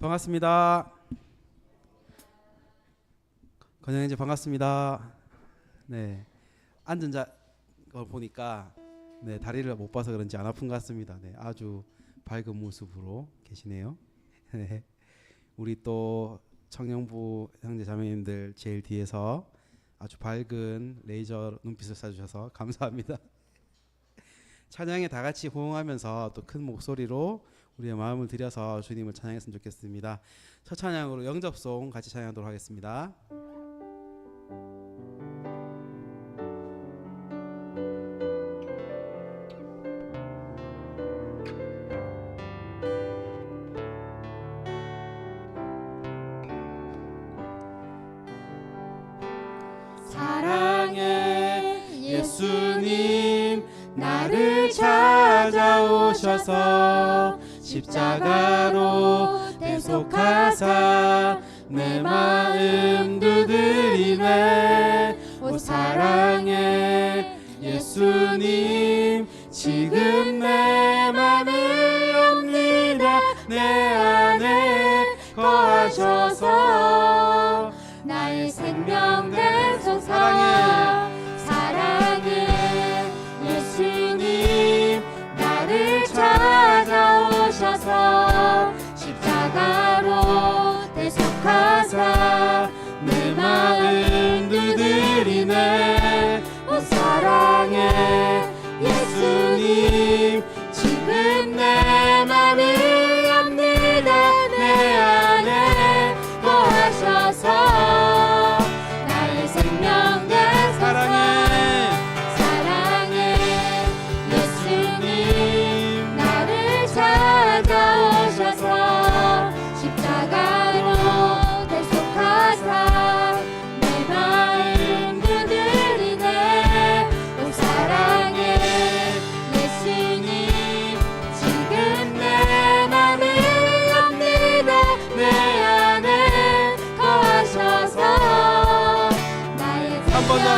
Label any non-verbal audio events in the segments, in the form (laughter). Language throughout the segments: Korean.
반갑습니다. 건영이제 반갑습니다. 네, 앉은 자걸 보니까 네 다리를 못 봐서 그런지 안 아픈 것 같습니다. 네, 아주 밝은 모습으로 계시네요. (laughs) 네, 우리 또 청년부 형제 자매님들 제일 뒤에서 아주 밝은 레이저 눈빛을 쏴주셔서 감사합니다. (laughs) 찬양에 다 같이 호응하면서 또 큰 목소리로 우리의 마음을 들여서 주님을 찬양했으면 좋겠습니다. 첫 찬양으로 영접송 같이 찬양하도록 하겠습니다. 십자가로 대속하사 예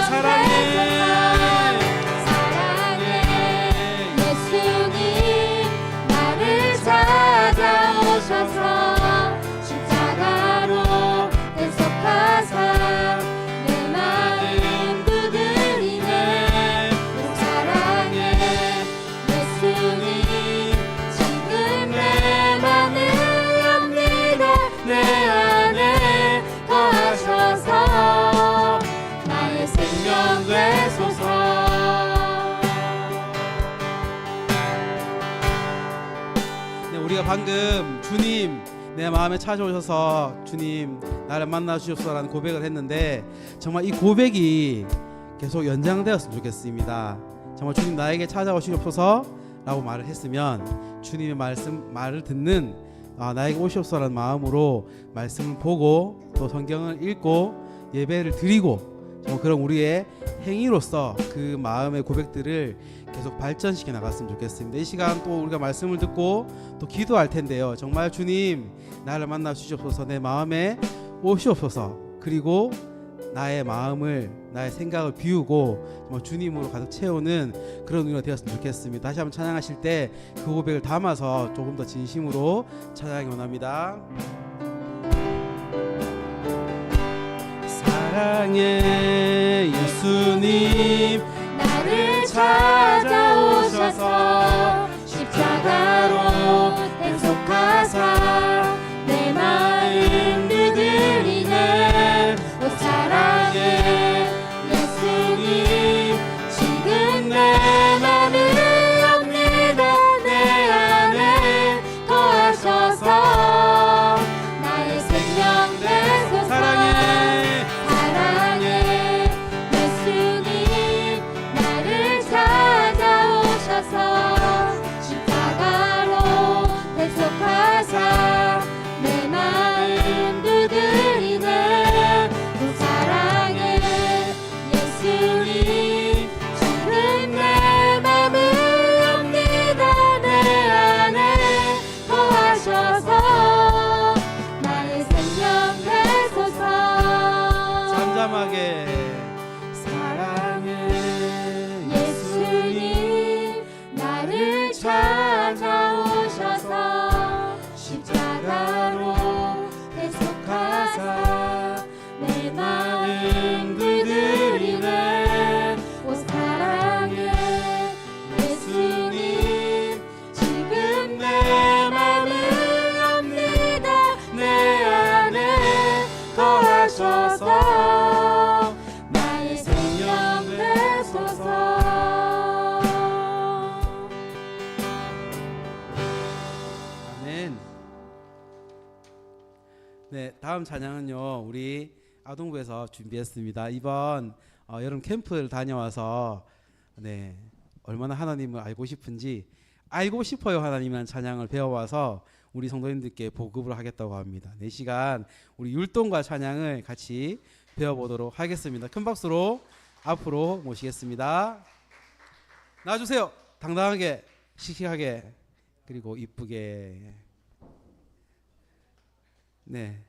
사랑 주님 내 마음에 찾아오셔서 주님 나를 만나 주셨소라는 고백을 했는데 정말 이 고백이 계속 연장되었으면 좋겠습니다. 정말 주님 나에게 찾아오시옵소서라고 말을 했으면 주님의 말씀 말을 듣는 아, 나에게 오시옵소서라는 마음으로 말씀을 보고 또 성경을 읽고 예배를 드리고 그런 우리의 행위로서 그 마음의 고백들을 계속 발전시켜 나갔으면 좋겠습니다. 이 시간 또 우리가 말씀을 듣고 또 기도할 텐데요. 정말 주님 나를 만나 주시옵소서 내 마음에 오시옵소서 그리고 나의 마음을 나의 생각을 비우고 주님으로 가득 채우는 그런 우리가 되었으면 좋겠습니다. 다시 한번 찬양하실 때 그 고백을 담아서 조금 더 진심으로 찬양하기 원합니다. 사랑해 예수님 나를 찾아오셔서 준비했습니다. 이번 어, 여름 캠프를 다녀와서 네, 얼마나 하나님을 알고 싶은지 알고 싶어요 하나님이라는 찬양을 배워와서 우리 성도님들께 보급을 하겠다고 합니다. 4시간 우리 율동과 찬양을 같이 배워보도록 하겠습니다. 큰 박수로 앞으로 모시겠습니다. 나와주세요. 당당하게, 씩씩하게, 그리고 이쁘게. 네.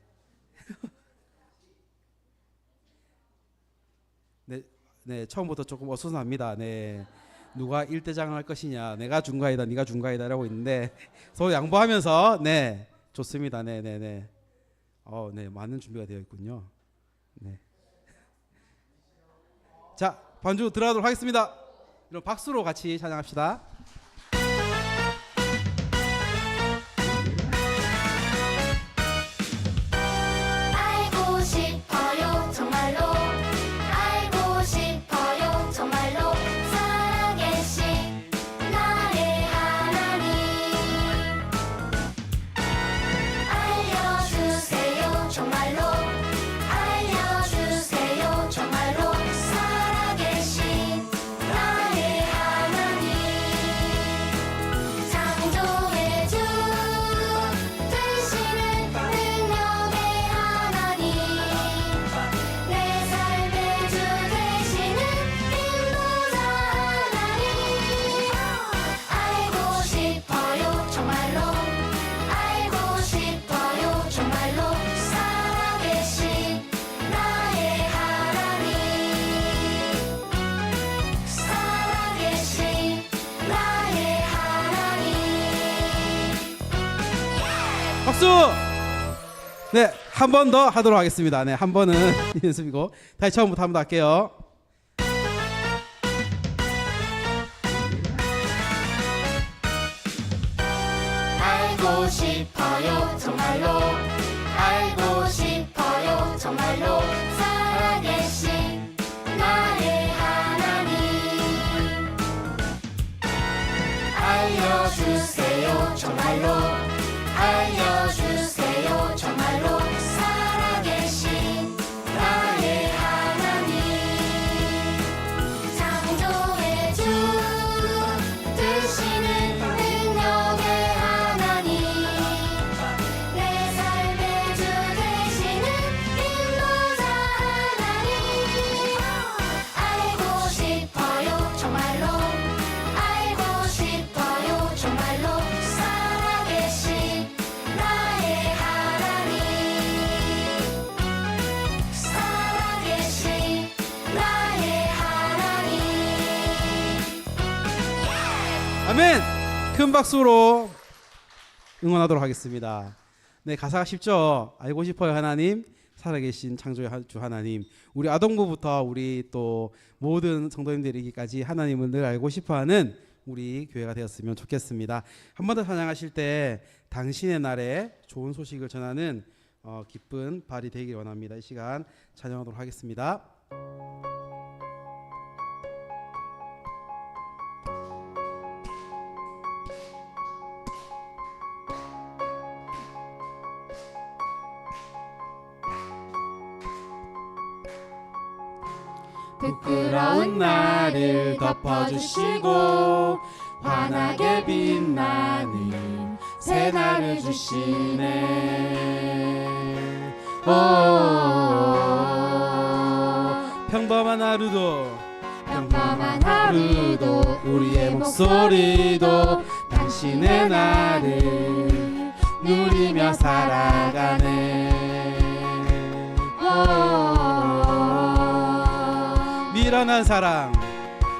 네, 네, 처음부터 조금 어수선합니다. 네. 누가 일대장을 할 것이냐, 내가 중가이다, 네가 중가이다라고 있는데 서로 양보하면서 네, 좋습니다. 네, 네, 네. 어, 네, 많은 준비가 되어 있군요. 네. 자, 반주 들어가도록 하겠습니다. 그럼 박수로 같이 찬양합시다. 박수! 네, 한 번 더 하도록 하겠습니다. 네, 한 번은 (laughs) 연습이고 다시 처음부터 한 번 더 할게요. 알고 싶어요 정말로 알고 싶어요 정말로 알려주세요 정말로 박수로 응원하도록 하겠습니다. 네, 가사가 쉽죠? 알고 싶어요, 하나님. 살아계신 창조의 하- 주 하나님. 우리 아동부부터 우리 또 모든 성도님들에게까지 하나님을 늘 알고 싶어 하는 우리 교회가 되었으면 좋겠습니다. 한 번 더 찬양하실 때 당신의 날에 좋은 소식을 전하는 어, 기쁜 발이 되길 원합니다. 이 시간 찬양하도록 하겠습니다. 부끄러운 나를 덮어주시고 환하게 빛나는 새날을 주시네. 오. 평범한 하루도 평범한 하루도 우리의 목소리도 당신의 나를 미련한 사랑.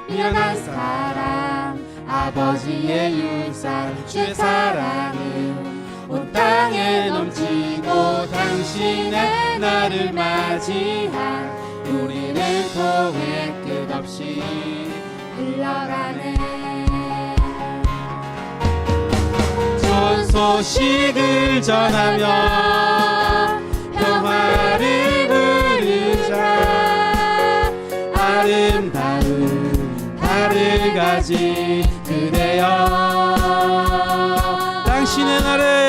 미련한 사랑. 아버지의 유산 주의 사랑은 온 땅에 넘치고 당신의 나를 맞이한 우리를 통해 끝없이 흘러가네. 좋은 소식을 전하며 아름다운 달을 가진 그대여. 당신의 나를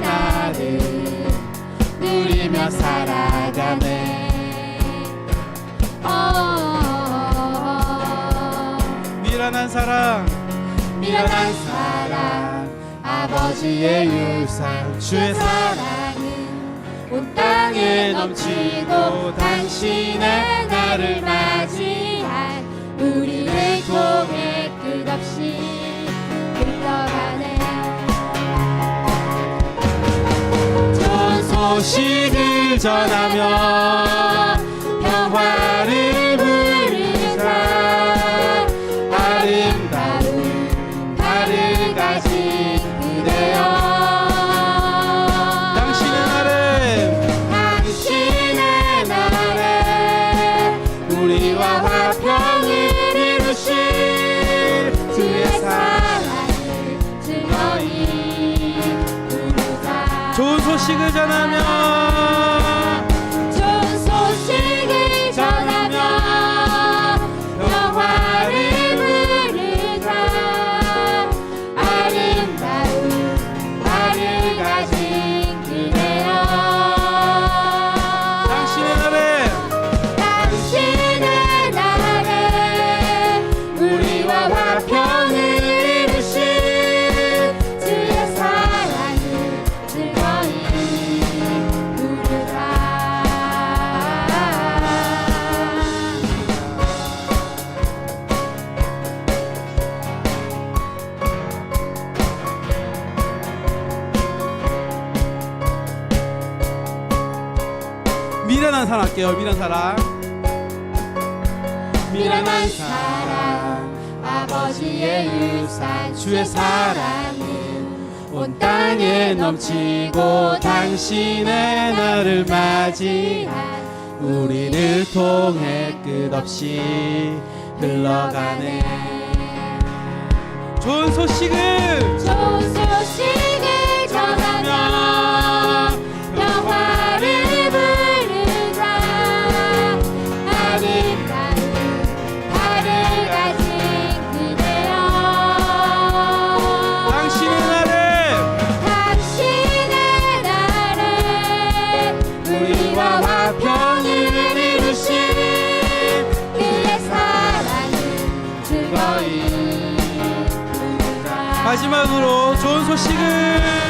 나를 누리며 살아가네. 오, 미련한 사랑. 미련한 사랑. 아버지의 유산. 주의 사랑은 온 땅에 넘치고 당신의 나를 맞이한 우리를 통해 끝없이 소식을 전하며 평화를 부르자 아름다운 달을 가진 그대여. 당신의 나를 당신의 나를 우리와 화평 소식을 전하며 미련한 사랑 할게요. 미련한 사랑 미련한 사랑 아버지의 유산 주의 사랑은 온 땅에 넘치고 당신의 나를 맞이한 우리를 통해 끝없이 흘러가네. 좋은 소식을 좋은 소식을 전하며 좋은 소식을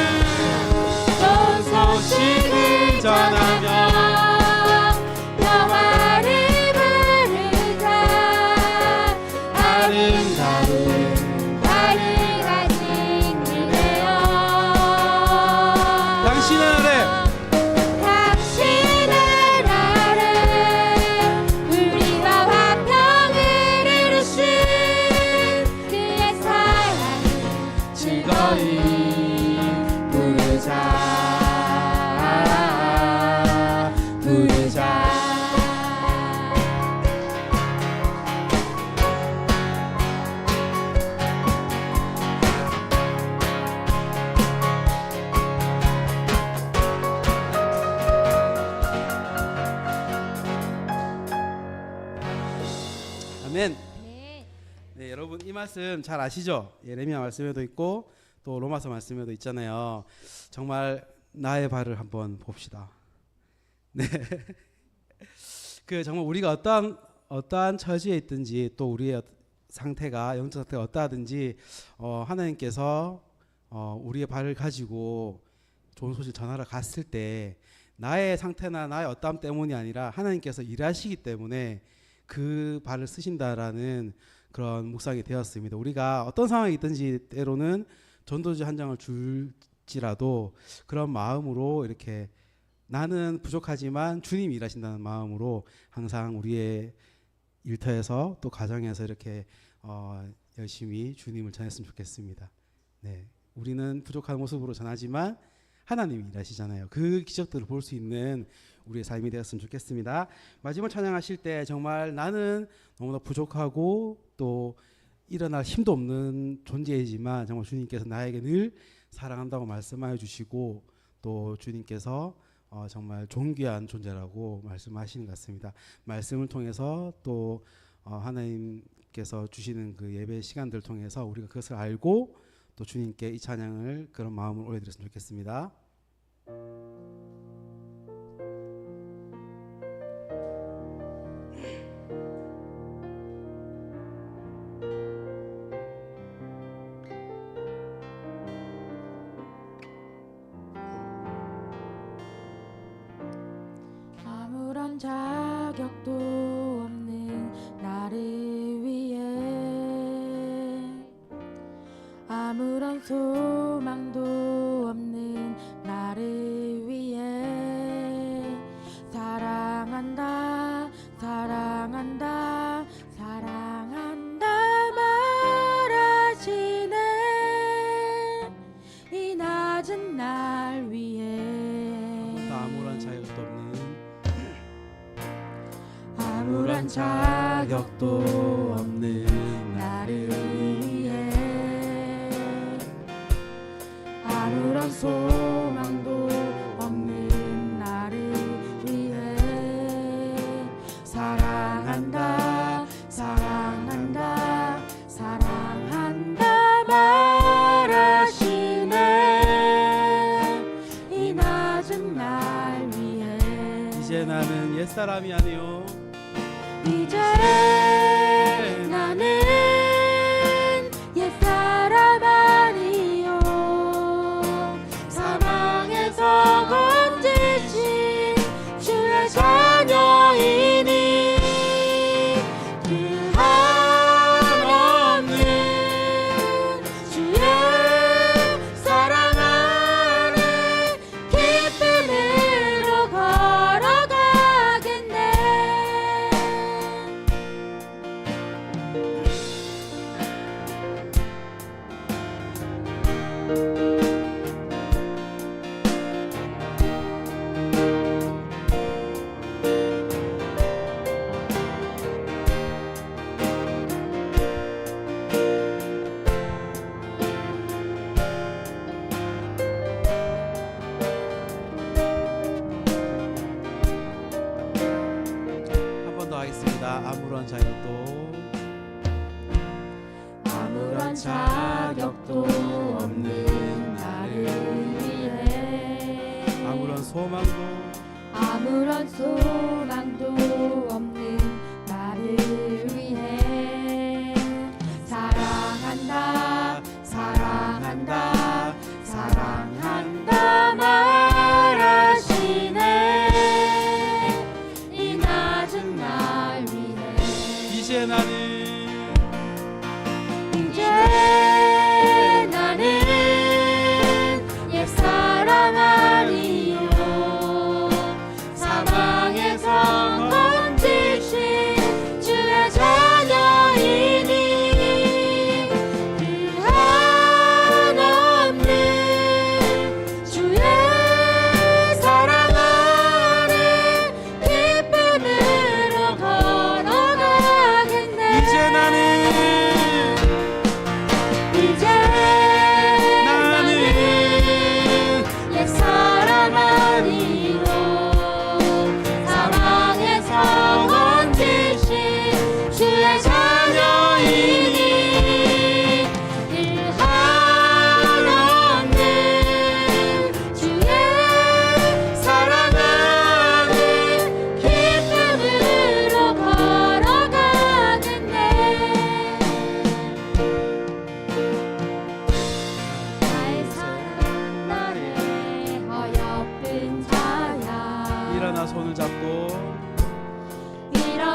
말씀 잘 아시죠? 예레미야 말씀에도 있고 또 로마서 말씀에도 있잖아요. 정말 나의 발을 한번 봅시다. 네. (laughs) 그 정말 우리가 어떠한 어떠한 처지에 있든지 또 우리의 상태가 영적 상태가 어떠하든지 어, 하나님께서 어, 우리의 발을 가지고 좋은 소식 전하러 갔을 때 나의 상태나 나의 어떠함 때문이 아니라 하나님께서 일하시기 때문에 그 발을 쓰신다라는 그런 묵상이 되었습니다. 우리가 어떤 상황이 있든지 때로는 전도지 한 장을 줄지라도 그런 마음으로 이렇게 나는 부족하지만 주님이 일하신다는 마음으로 항상 우리의 일터에서 또 가정에서 이렇게 어, 열심히 주님을 전했으면 좋겠습니다. 네, 우리는 부족한 모습으로 전하지만 하나님이 일하시잖아요. 그 기적들을 볼 수 있는 우리의 삶이 되었으면 좋겠습니다. 마지막 찬양하실 때 정말 나는 너무나 부족하고 또 일어날 힘도 없는 존재이지만 정말 주님께서 나에게 늘 사랑한다고 말씀하여 주시고 또 주님께서 어, 정말 존귀한 존재라고 말씀하시는 것 같습니다. 말씀을 통해서 또 어, 하나님께서 주시는 그 예배 시간들 통해서 우리가 그것을 알고 또 주님께 이 찬양을 그런 마음을 올려드렸으면 좋겠습니다. 자격도 없는 아무런 자격도 없는 나를 위해 아무런 소 사람이 아니요 자격도 없는 나를 위해. 아무런 소망도 아무런 소망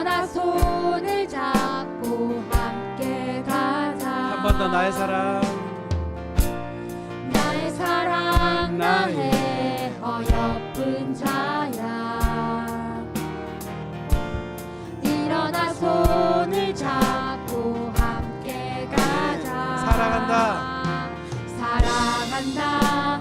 일어나 손을 잡고 함께 가자. 한 번 더 나의 사랑. 나의 사랑 나의 어여쁜 자야. 일어나 손을 잡고 함께 가자. 사랑한다. 사랑한다.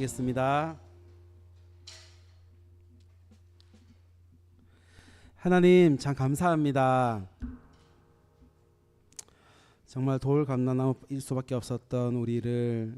기도하시겠습니다. 하나님 참 감사합니다. 정말 돌 감나나일 수밖에 없었던 우리를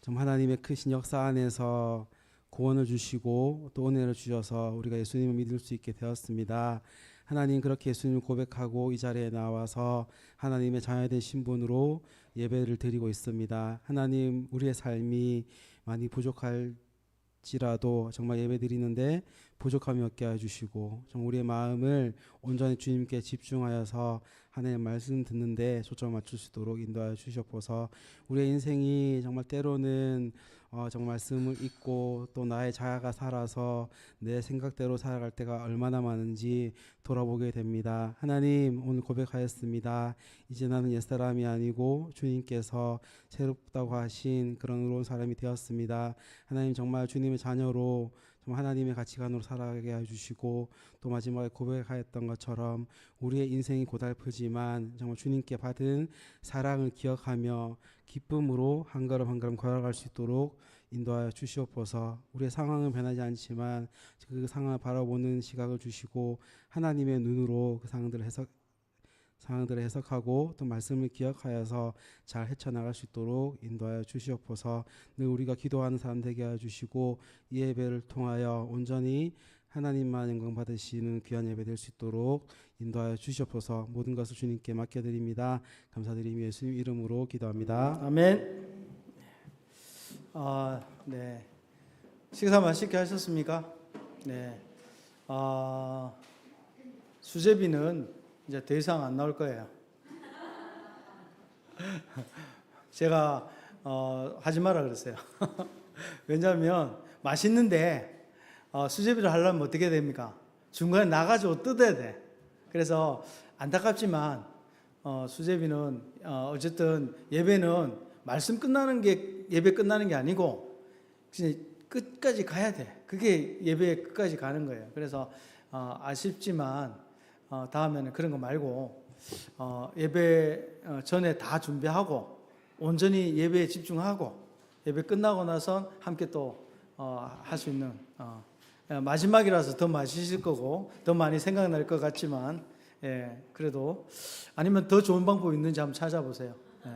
좀 하나님의 크신 역사 안에서 구원을 주시고 또 은혜를 주셔서 우리가 예수님을 믿을 수 있게 되었습니다. 하나님 그렇게 예수님을 고백하고 이 자리에 나와서 하나님의 자녀된 신분으로 예배를 드리고 있습니다. 하나님 우리의 삶이 많이 부족할지라도 정말 예배 드리는데 부족함이 없게 해주시고 정말 우리의 마음을 온전히 주님께 집중하여서 하나님의 말씀 듣는데 초점을 맞출 수 있도록 인도하여 주시옵소서 우리의 인생이 정말 때로는 어, 정말 말씀을 잊고 또 나의 자아가 살아서 내 생각대로 살아갈 때가 얼마나 많은지 돌아보게 됩니다. 하나님 오늘 고백하였습니다. 이제 나는 옛사람이 아니고 주님께서 새롭다고 하신 그런 의로운 사람이 되었습니다. 하나님 정말 주님의 자녀로 정말 하나님의 가치관으로 살아가게 해주시고 또 마지막에 고백하였던 것처럼 우리의 인생이 고달프지만 정말 주님께 받은 사랑을 기억하며 기쁨으로 한 걸음 한 걸음 걸어갈 수 있도록 인도하여 주시옵소서. 우리의 상황은 변하지 않지만 그 상황을 바라보는 시각을 주시고 하나님의 눈으로 그 상황들을 해석 상황들을 해석하고 또 말씀을 기억하여서 잘 헤쳐나갈 수 있도록 인도하여 주시옵소서. 늘 우리가 기도하는 사람 되게 하여 주시고 이 예배를 통하여 온전히 하나님만 영광 받으시는 귀한 예배 될 수 있도록 인도하여 주시옵소서. 모든 것을 주님께 맡겨드립니다. 감사드리며 예수님 이름으로 기도합니다. 아멘. 아, 네. 식사 맛있게 하셨습니까? 네. 아, 수제비는 이제 더 이상 안 나올 거예요. (laughs) 제가 어, 하지 마라 그랬어요. (laughs) 왜냐하면 맛있는데 어, 수제비를 하려면 어떻게 됩니까? 중간에 나가지고 뜯어야 돼. 그래서 안타깝지만 어, 수제비는 어, 어쨌든 예배는 말씀 끝나는 게 예배 끝나는 게 아니고 끝까지 가야 돼. 그게 예배 끝까지 가는 거예요. 그래서 어, 아쉽지만 어, 다음에는 그런 거 말고 어, 예배 어, 전에 다 준비하고 온전히 예배에 집중하고 예배 끝나고 나서 함께 또 할수 있는 어, 예, 마지막이라서 더 맛있을 거고 더 많이 생각날 것 같지만 예, 그래도 아니면 더 좋은 방법이 있는지 한번 찾아보세요. 예.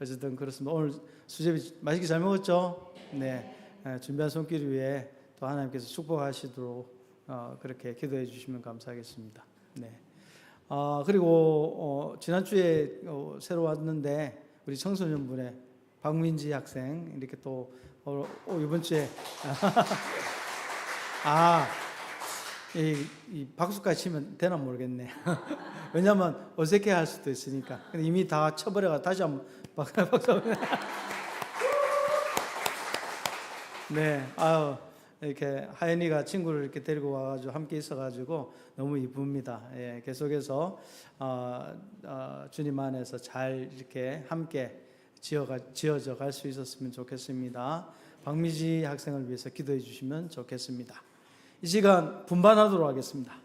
어쨌든 그렇습니다. 오늘 수제비 맛있게 잘 먹었죠? 네. 예, 준비한 손길 위에 또 하나님께서 축복하시도록 어, 그렇게 기도해 주시면 감사하겠습니다. 네. 아, 그리고 어, 지난주에 어, 새로 왔는데 우리 청소년분의 박민지 학생 이렇게 또 어, 어, 이번 주에 (laughs) 아 이, 이 박수까지 치면 되나 모르겠네. (laughs) 왜냐면 어색해 할 수도 있으니까. 근데 이미 다 쳐버려가 다시 한번 박- (laughs) 박수. 네, 아유 이렇게 하연이가 친구를 이렇게 데리고 와가지고 함께 있어가지고 너무 이쁩니다. 예, 계속해서 어, 어, 주님 안에서 잘 이렇게 함께 지어가 지어져 갈 수 있었으면 좋겠습니다. 박미지 학생을 위해서 기도해 주시면 좋겠습니다. 이 시간 분반하도록 하겠습니다.